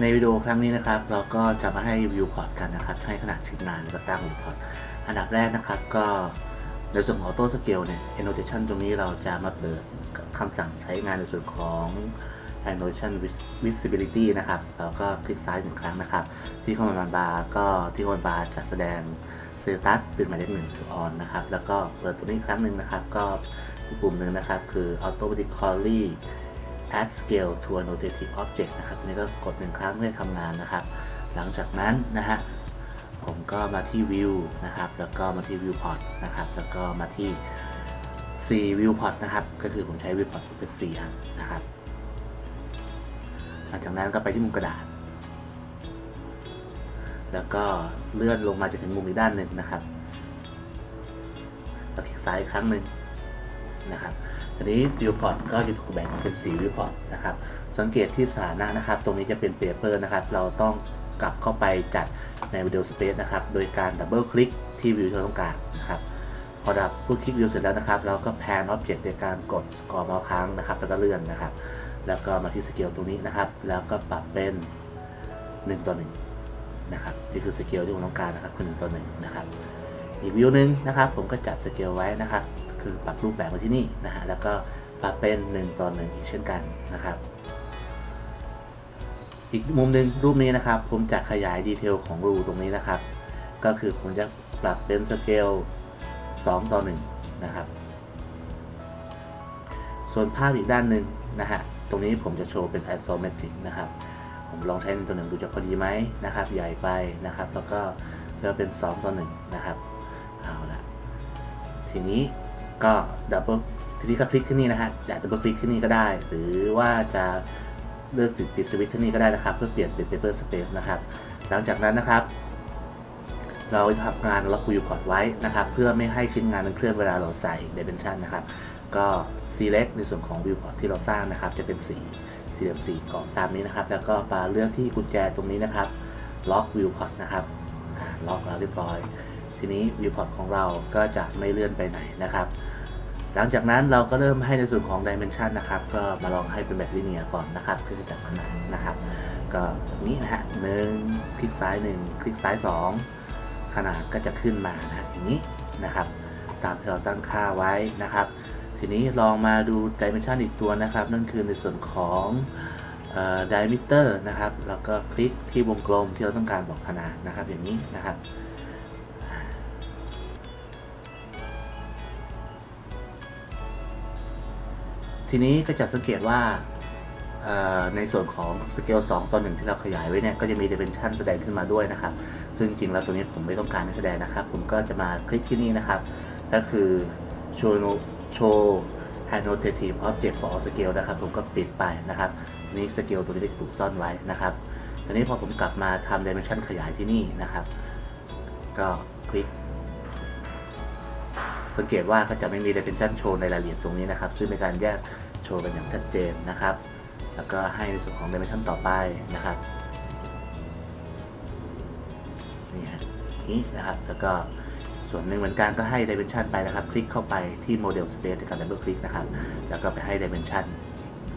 ในวิดีโอครั้งนี้นะครับ เราก็จะมาให้วิวพอร์ตกันนะครับ ให้ขนาดชิ้นงานแล้วก็สร้างวิวพอร์ตอันดับแรกนะครับก็ในส่วนของ Auto Scale เนี่ย annotation ตรงนี้เราจะมาเปิดคำสั่งใช้งานในส่วนของ annotation visibility นะครับแล้วก็คลิกซ้ายหนึ่งครั้งนะครับ ที่คอมมานด์บาร์ก็ที่คอมมานด์บาร์จะแสดง status เป็นหมายเลขหนึ่งคือ on นะครับ แล้วก็เปิดตัวนี้ครั้งหนึ่งนะครับ ก็ปุ่มหนึ่งนะครับ คือ automatically add scale to a notative object นะครับทีนี้ก็กดหนึ่งครั้งเพื่อทำงานนะครับ หลังจากนั้นนะฮะผมก็มาที่ view นะครับ แล้วก็มาที่ viewport นะครับ แล้วก็มาที่ C viewport นะครับ ก็คือผมใช้ viewport เป็น4อันนะครับ หลังจากนั้นก็ไปที่มุมกระดาษ แล้วก็เลื่อนลงมาจนถึงมุมอีกด้านหนึ่งนะครับแล้วคลิกซ้ายอีกครั้งหนึ่งนะครับ ทีนี้ viewport ก็จะถูกแบ่งออกเป็น4 viewport นะครับ สังเกตที่สถานะนะครับ ตรงนี้จะเป็น paper นะครับ เราต้องกลับเข้าไปจัดใน video space นะครับ โดยการดับเบิลคลิกที่วิวที่เราต้องการนะครับ พอดับพูดคลิกวิวเสร็จแล้วนะครับ เราก็แพน object ในการกดสกอร์มาค้างนะครับ แล้วก็เลื่อนนะครับ แล้วก็มาที่สเกลตรงนี้นะครับ แล้วก็ปรับเป็น1ต่อ1นะครับ นี่คือสเกลที่ผมต้องการนะครับคือ1ต่อ1นะครับ อีกวิวหนึ่งนะครับ ผมก็จัดสเกลไว้นะครับ คือปรับรูปแบบมาที่นี่นะฮะแล้วก็ปรับเป็น 1ต่อ1อีกเช่นกันนะครับ อีกมุมหนึ่งรูปนี้นะครับ ผมจะขยายดีเทลของรูตรงนี้นะครับ ก็คือผมจะปรับเป็นสเกล2ต่อ1นะครับ ส่วนภาพอีกด้านหนึ่งนะฮะตรงนี้ผมจะโชว์เป็น isometric นะครับ ผมลองใช้หนึ่งต่อหนึ่งดูจะพอดีไหมนะครับ ใหญ่ไปนะครับ แล้วก็เลือกเป็น 2 ต่อ1นะครับ เอาละทีนี้ ก็ดับเบิลทีนี้ก็คลิกที่นี่นะฮะอยากดับเบิลคลิกที่นี่ก็ได้ หรือว่าจะเลือกติดปิดสวิตช์ที่นี่ก็ได้นะครับ เพื่อเปลี่ยนเป็น paper space นะครับ หลังจากนั้นนะครับ เราทำงานล็อกวิวพอร์ตไว้นะครับ เพื่อไม่ให้ชิ้นงานมันเคลื่อนเวลาเราใส่ dimension นะครับ ก็ select ในส่วนของ viewport ที่เราสร้างนะครับ จะเป็นสีสี่เหลี่ยมสีกรอบตามนี้นะครับ แล้วก็มาเลือกที่กุญแจตรงนี้นะครับ lock viewport นะครับล็อกแล้วเรียบร้อย ทีนี้ viewport ของเราก็จะไม่เลื่อนไปไหนนะครับ หลังจากนั้นเราก็เริ่มให้ในส่วนของ dimension นะครับ ก็มาลองให้เป็นแบบ linear ก่อนนะครับเพื่อจับขนาดนะครับ ก็นี้นะฮะหนึ่งคลิกซ้ายหนึ่งคลิกซ้ายสองขนาดก็จะขึ้นมานะอย่างนี้นะครับ ตามที่เราตั้งค่าไว้นะครับ ทีนี้ลองมาดู dimension อีกตัวนะครับ นั่นคือในส่วนของเอ่อ diameter นะครับ แล้วก็คลิกที่วงกลมที่เราต้องการบอกขนาดนะครับ อย่างนี้นะครับ ทีนี้ก็จะสังเกตว่าในส่วนของสเกล2ต่อ1ที่เราขยายไว้เนี่ยก็จะมี dimension แสดงขึ้นมาด้วยนะครับ ซึ่งจริงแล้วตัวนี้ผมไม่ต้องการให้แสดงนะครับ ผมก็จะมาคลิกที่นี่นะครับ ก็คือ show no- show annotative object for all scale นะครับ ผมก็ปิดไปนะครับทีนี้สเกลตัวนี้ได้ถูกซ่อนไว้นะครับทีนี้พอผมกลับมาทำ dimension ขยายที่นี่นะครับ ก็คลิก สังเกตว่าก็จะไม่มี dimension โชว์ในรายละเอียดตรงนี้นะครับ ซึ่งเป็นการแยกโชว์กันอย่างชัดเจนนะครับ แล้วก็ให้ในส่วนของ dimension ต่อไปนะครับนี่ฮะนี้นะครับ แล้วก็ส่วนหนึ่งเหมือนกันก็ให้ dimension ไปนะครับ คลิกเข้าไปที่ model space ในการ double click นะครับ แล้วก็ไปให้ dimension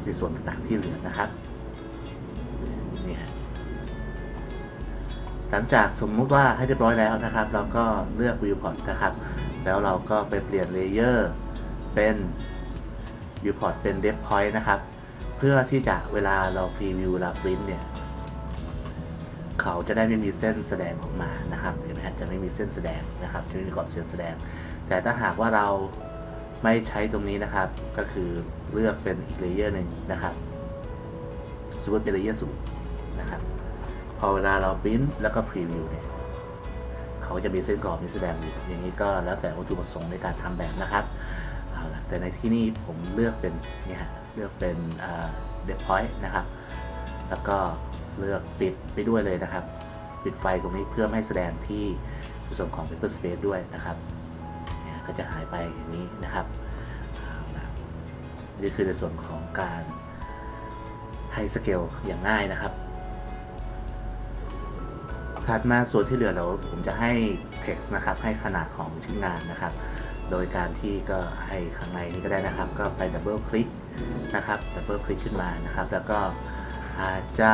ในส่วนต่างๆที่เหลือนะครับนี่ฮะหลังจากสมมุติว่าให้เรียบร้อยแล้วนะครับ เราก็เลือก viewport นะครับ แล้วเราก็ไปเปลี่ยนเลเยอร์เป็น viewport เป็น depth point นะครับ เพื่อที่จะเวลาเราพรีวิวเวลาปริ้นเนี่ย เขาจะได้ไม่มีเส้นแสดงออกมานะครับเห็นไหมฮะจะไม่มีเส้นแสดงนะครับจะไม่มีกรอบเส้นแสดง แต่ถ้าหากว่าเราไม่ใช้ตรงนี้นะครับ ก็คือเลือกเป็นอีกเลเยอร์หนึ่งนะครับสมมติเป็นเลเยอร์สูงนะครับ พอเวลาเราปริ้นแล้วก็พรีวิวเนี่ย เขาจะมีเส้นกรอบนี้แสดงอยู่อย่างนี้ก็แล้วแต่วัตถุประสงค์ในการทำแบบนะครับเอาละแต่ในที่นี่ผมเลือกเป็นเนี่ยฮะเลือกเป็นเดฟพอยต์นะครับ แล้วก็เลือกปิดไปด้วยเลยนะครับ ปิดไฟตรงนี้เพื่อไม่ให้แสดงที่ส่วนของ Paper Space ด้วยนะครับเนี่ยก็จะหายไปอย่างนี้นะครับ นี่คือในส่วนของการให้สเกลอย่างง่ายนะครับ ถัดมาส่วนที่เหลือเราผมจะให้ text นะครับ ให้ขนาดของชิ้นงานนะครับ โดยการที่ก็ให้ข้างในนี้ก็ได้นะครับ ก็ไปดับเบิลคลิกนะครับดับเบิลคลิกขึ้นมานะครับ แล้วก็อาจจะ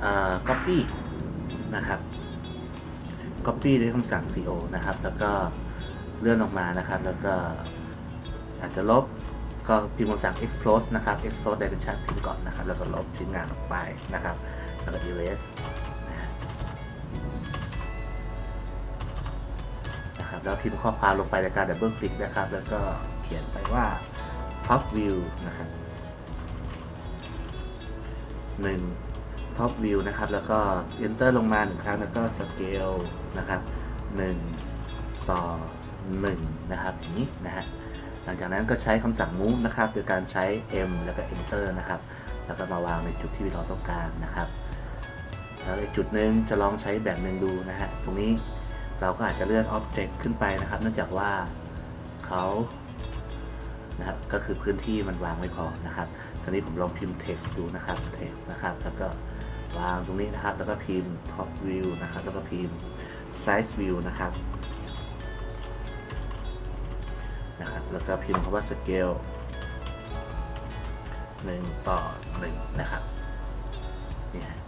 เอ่อ copy นะครับ copy ด้วยคำสั่ง co นะครับ แล้วก็เลื่อนออกมานะครับ แล้วก็อาจจะลบ ก็พิมพ์คำสั่ง export นะครับ export dimension ทิ้งก่อนนะครับ แล้วก็ลบชิ้นงานออกไปนะครับ แล้วก็ erase นะครับแล้วพิมพ์ข้อความลงไปในการดับเบิลคลิกนะครับ แล้วก็เขียนไปว่า top view นะครับหนึ่ง top view นะครับ แล้วก็ enter ลงมาหนึ่งครั้ง แล้วก็ scale นะครับหนึ่งต่อหนึ่งนะครับอย่างนี้นะฮะ ลังจากนั้นก็ใช้คำสั่ง move นะครับโดยการใช้ m แล้วก็ enter นะครับ แล้วก็มาวางในจุดที่เราต้องการนะครับแล้วอีกจุดหนึ่งจะลองใช้แบบหนึ่งดูนะฮะตรงนี้เราก็อาจจะเลื่อน object ขึ้นไปนะครับเนื่องจากว่าเขานะครับก็คือพื้นที่มันวางไม่พอนะครับตอนนี้ผมลองพิมพ์ text ดูนะครับ text นะครับ แล้วก็วางตรงนี้นะครับ แล้วก็พิมพ์ top view นะครับ แล้วก็พิมพ์ size view นะครับ นะครับ แล้วก็พิมพ์คำว่า scale หนึ่งต่อหนึ่งนะครับนี่ฮะ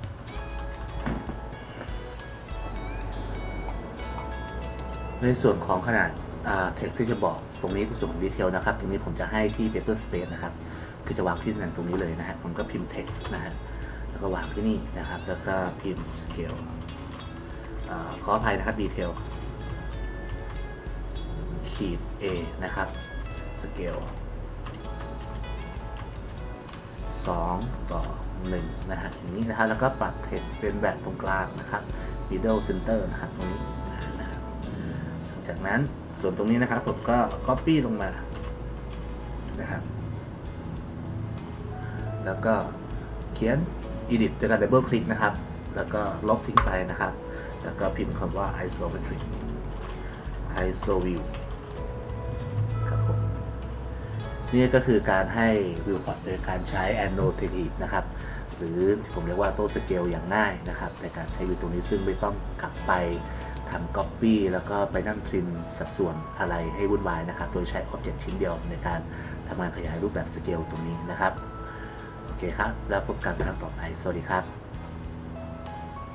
ในส่วนของขนาดอ่า text ที่จะบอกตรงนี้เป็นส่วนของดีเทลนะครับ ตรงนี้ผมจะให้ที่ paper space นะครับคือจะวางที่ตำแหน่งตรงนี้เลยนะฮะผมก็พิมพ์ text นะฮะแล้วก็วางที่นี่นะครับ แล้วก็พิมพ์ scale อขออภัยนะครับ detail ขีด A นะครับ scale 2ต่อ 1 นะฮะอย่างนี้นะครับแล้วก็ปรับ text เป็นแบบตรงกลางนะครับ middle center นะครับตรงนี้นะครับหลังจากนั้นส่วนตรงนี้นะครับผมก็ copy ลงมานะครับ แล้วก็เขียน edit ด้วยการ double click นะครับ แล้วก็ลบทิ้งไปนะครับ แล้วก็พิมพ์คำว่า isometric iso view นี่ก็คือการให้ viewport โดยการใช้ annotative นะครับ หรือที่ผมเรียกว่าโต้สเกลอย่างง่ายนะครับ ในการใช้วิวตรงนี้ซึ่งไม่ต้องกลับไปทำ copy แล้วก็ไปนั่งทริมสัดส่วนอะไรให้วุ่นวายนะครับ โดยใช้ object ชิ้นเดียวในการทำงานขยายรูปแบบสเกลตรงนี้นะครับ โอเคครับ แล้วพบกันครั้งต่อไป สวัสดีครับ